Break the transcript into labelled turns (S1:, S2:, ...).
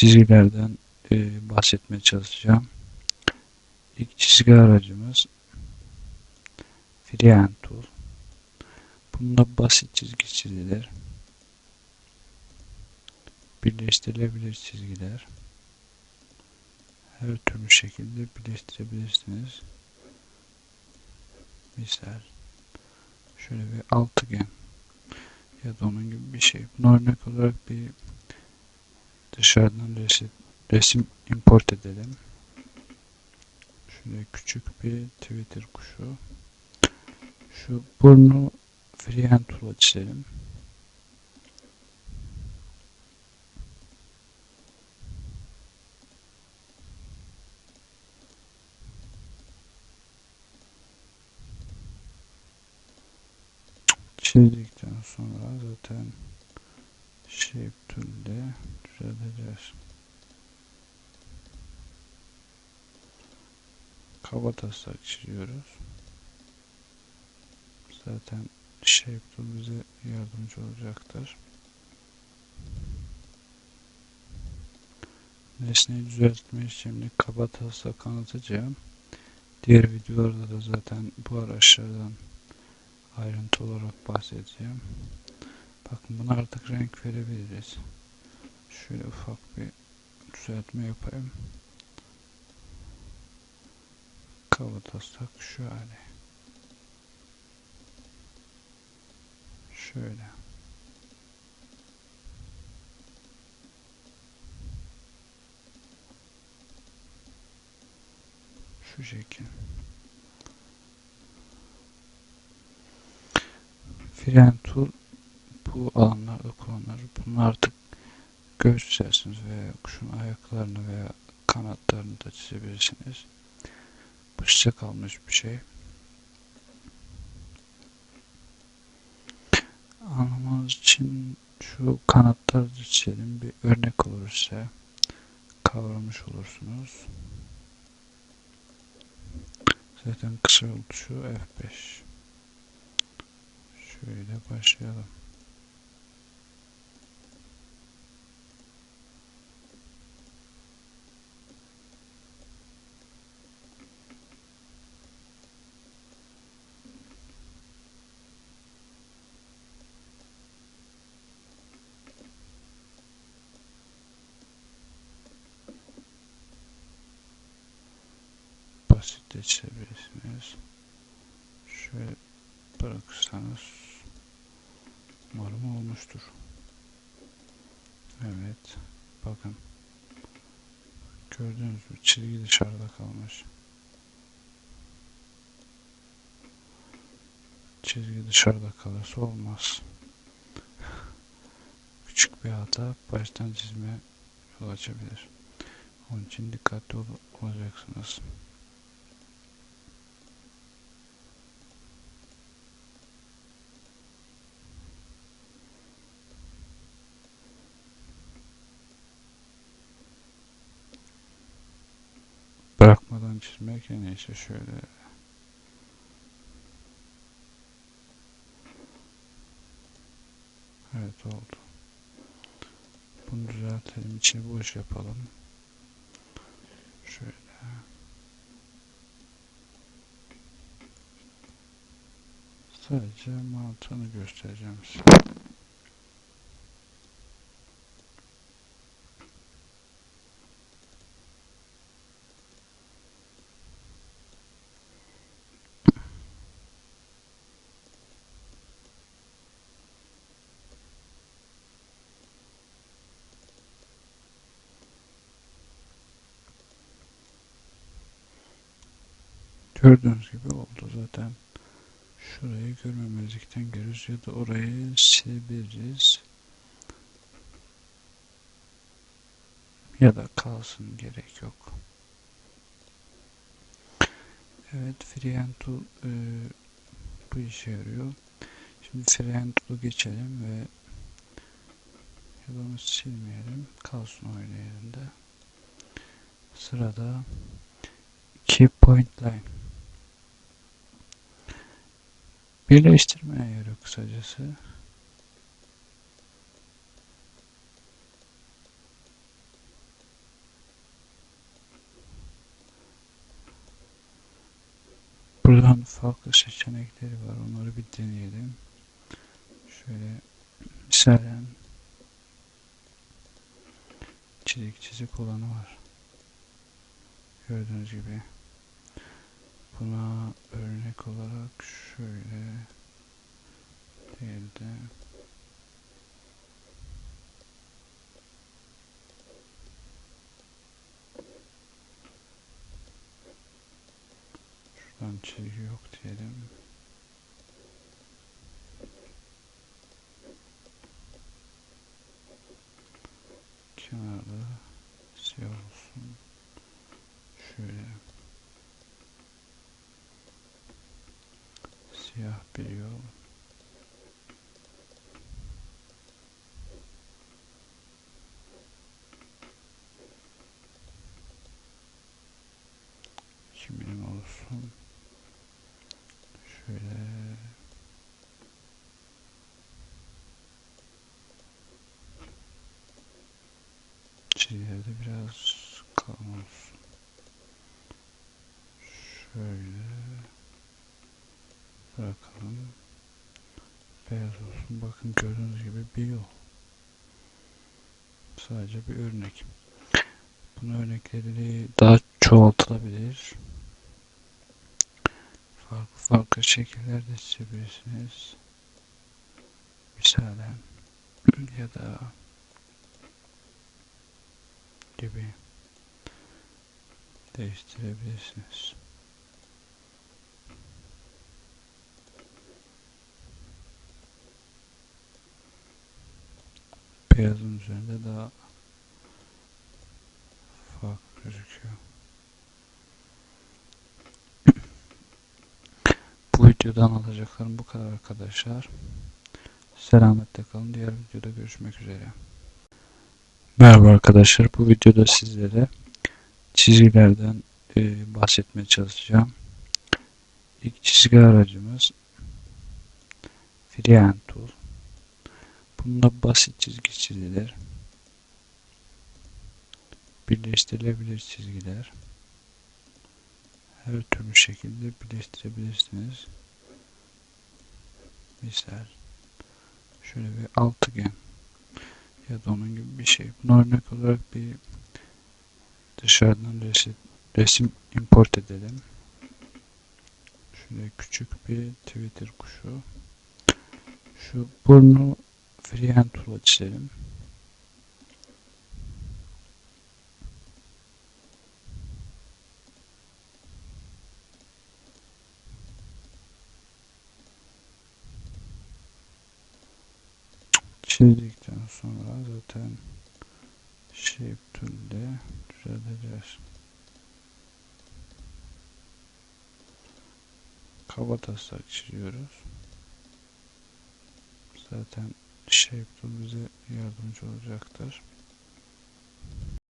S1: çizgilerden e, bahsetmeye çalışacağım. İlk çizgi aracımız Freehand Tool. Bunda basit çizgi çizilir. Birleştirilebilir çizgiler. Her türlü şekilde birleştirebilirsiniz. Misal şöyle bir altıgen ya da onun gibi bir şey. Buna örnek olarak bir dışarıdan resim, import edelim. Şöyle küçük bir Twitter kuşu. Şu burnu freehand tool'a çizelim. çizdikten sonra zaten shape tool'de düzelteceğiz. Kaba taslak çiziyoruz. Zaten shape tool bize yardımcı olacaktır. Nesneyi düzeltme işlemini kaba taslak anlatacağım. Diğer videolarda da zaten bu araçlardan ayrıntı olarak bahsedeceğim. Bakın buna artık renk verebiliriz. Şöyle ufak bir düzeltme yapayım. Şu hali. Şöyle. Şu şekil. Fren tool bu alanlarda kullanılır. Bunu artık göğüs çizersiniz veya kuşun ayaklarını veya kanatlarını da çizebilirsiniz. Size kalmış bir şey. Anlamanız için şu kanatları da çizelim. Bir örnek olur size. Kavramış olursunuz. Zaten kısa yol tuşu F5. Şöyle başlayalım. Basitleştirebilirsiniz. Şöyle bırakırsanız umarım olmuştur. Evet. Bakın. Gördüğünüz gibi çizgi dışarıda kalmış. Çizgi dışarıda kalırsa olmaz. Küçük bir hata baştan çizmeye yol açabilir. Onun için dikkatli ol olacaksınız. Çizmek yani işte şöyle Evet oldu. Bunu düzeltelim. içini boş yapalım. Şöyle. Sadece mantığını göstereceğim size. Gördüğünüz gibi oldu zaten. Şurayı görmemezlikten görürüz ya da orayı silebiliriz. Ya da kalsın gerek yok. Evet Freehand Tool e, bu işe yarıyor. Şimdi Freehand Tool'u geçelim ve ya da onu silmeyelim. Kalsın öyle yerinde. Sırada Key Point Line Birleştirme ayarı kısacası. Buradan farklı seçenekleri var. Onları bir deneyelim. Şöyle misalen çizik çizik olanı var. Gördüğünüz gibi. Buna örnek olarak şöyle değil de şuradan çizgi yok diyelim. Kenarda siyah olsun. Şöyle siyah bir yol. Kimin olsun? Şöyle çizgilerde biraz kalın olsun. Şöyle bırakalım. Beyaz olsun. Bakın gördüğünüz gibi bir yol. Sadece bir örnek. Bunun örnekleri daha çoğaltılabilir. Farklı farklı şekillerde çizebilirsiniz. Misalen ya da gibi değiştirebilirsiniz. Beyazın üzerinde daha farklı gözüküyor. Bu videodan alacaklarım bu kadar arkadaşlar. Selametle kalın. Diğer videoda görüşmek üzere. Merhaba arkadaşlar. Bu videoda sizlere çizgilerden e, bahsetmeye çalışacağım. İlk çizgi aracımız Freehand Tool. Bunda basit çizgi çizilir. Birleştirilebilir çizgiler. Her türlü şekilde birleştirebilirsiniz. Misal şöyle bir altıgen ya da onun gibi bir şey. Buna örnek olarak bir dışarıdan resim, resim import edelim. Şöyle küçük bir Twitter kuşu. Şu burnu freehand tool'a çizelim. çizdikten sonra zaten shape tool'de düzelteceğiz. Kaba taslak çiziyoruz. Zaten tool bize yardımcı olacaktır.